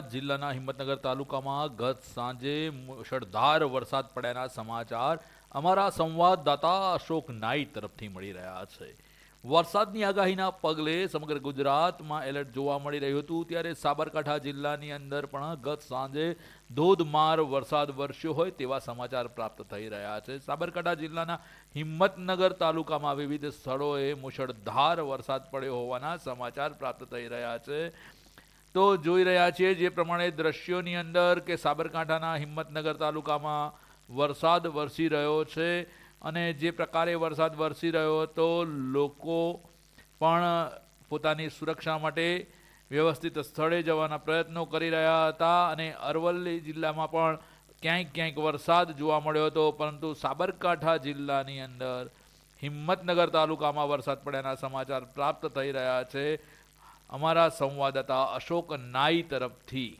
જિલ્લાના હિંમતનગર તાલુકામાં ગત સાંજે મુશળધાર વરસાદ પડ્યાના સમાચાર અમારા સંવાદદાતા અશોક નાઈ તરફથી મળી રહ્યા છે. વરસાદની આગાહીના પગલે સમગ્ર ગુજરાતમાં એલર્ટ જોવા મળી રહ્યું હતું. ત્યારે સાબરકાંઠા જિલ્લાની અંદર પણ ગત સાંજે ધોધમાર વરસાદ વરસ્યો હોય તેવા સમાચાર પ્રાપ્ત થઈ રહ્યા છે. સાબરકાંઠા જિલ્લાના હિંમતનગર તાલુકામાં વિવિધ સ્થળોએ મુશળધાર વરસાદ પડ્યો હોવાના સમાચાર પ્રાપ્ત થઈ રહ્યા છે. તો જોઈ રહ્યા છીએ જે પ્રમાણે દ્રશ્યોની અંદર કે સાબરકાંઠાના હિંમતનગર તાલુકામાં વરસાદ વરસી રહ્યો છે અને જે પ્રકારે વરસાદ વરસી રહ્યો હતો, લોકો પણ પોતાની સુરક્ષા માટે વ્યવસ્થિત સ્થળે જવાના પ્રયત્નો કરી રહ્યા હતા અને અરવલ્લી જિલ્લામાં પણ ક્યાંક ક્યાંક વરસાદ જોવા મળ્યો હતો, પરંતુ સાબરકાંઠા જિલ્લાની અંદર હિંમતનગર તાલુકામાં વરસાદ પડ્યાના સમાચાર પ્રાપ્ત થઈ રહ્યા છે. અમારા સંવાદદાતા અશોક નાઈ તરફથી